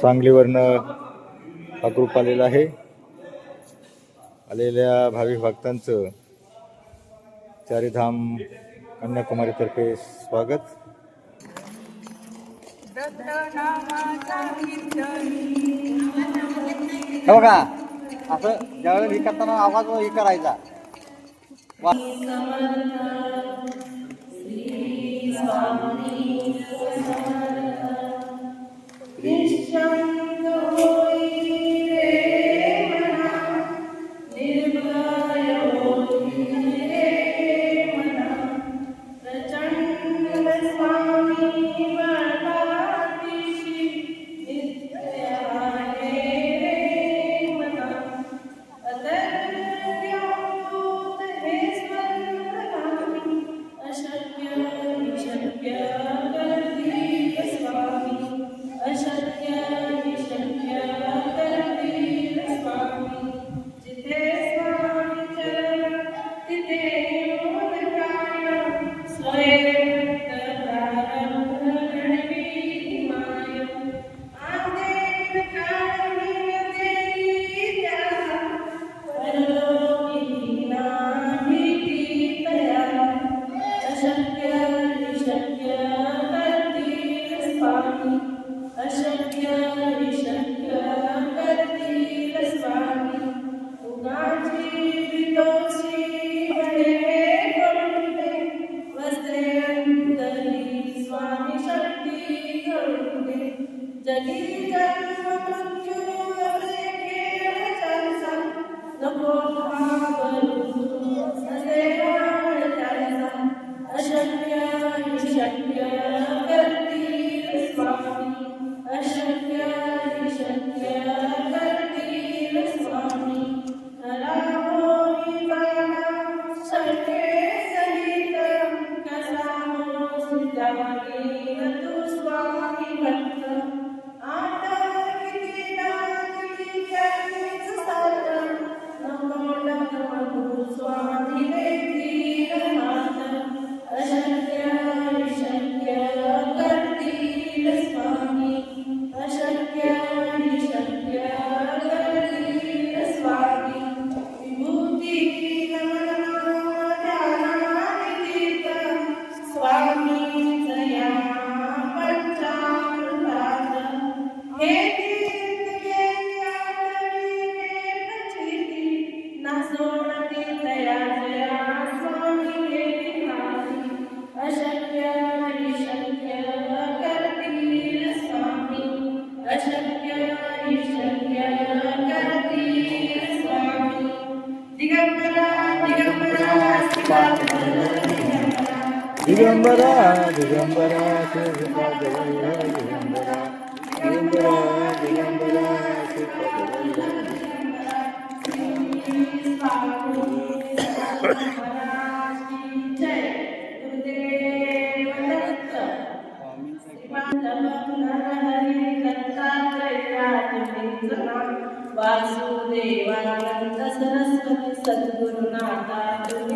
सांगलीवरनं हा ग्रुप आलेला आहे. आलेल्या भाविक भक्तांचं चारीधाम कन्याकुमारीतर्फे स्वागत. बघा असं ज्यावेळेस हे करताना आवाज हे करायचा. वा Amen. जगी जन्म मृत्यू खेळ नको दिगंबरा दिगंबरा कृपा दिगंबरा वासुदेवानंद सरस्वती सद्गुरुनाथा तुम्ही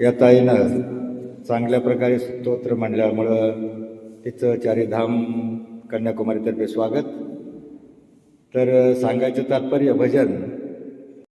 या ताईनं चांगल्या प्रकारे स्तोत्र मांडल्यामुळं तिचं चारीधाम कन्याकुमारीतर्फे स्वागत. तर सांगायचं तात्पर्य भजन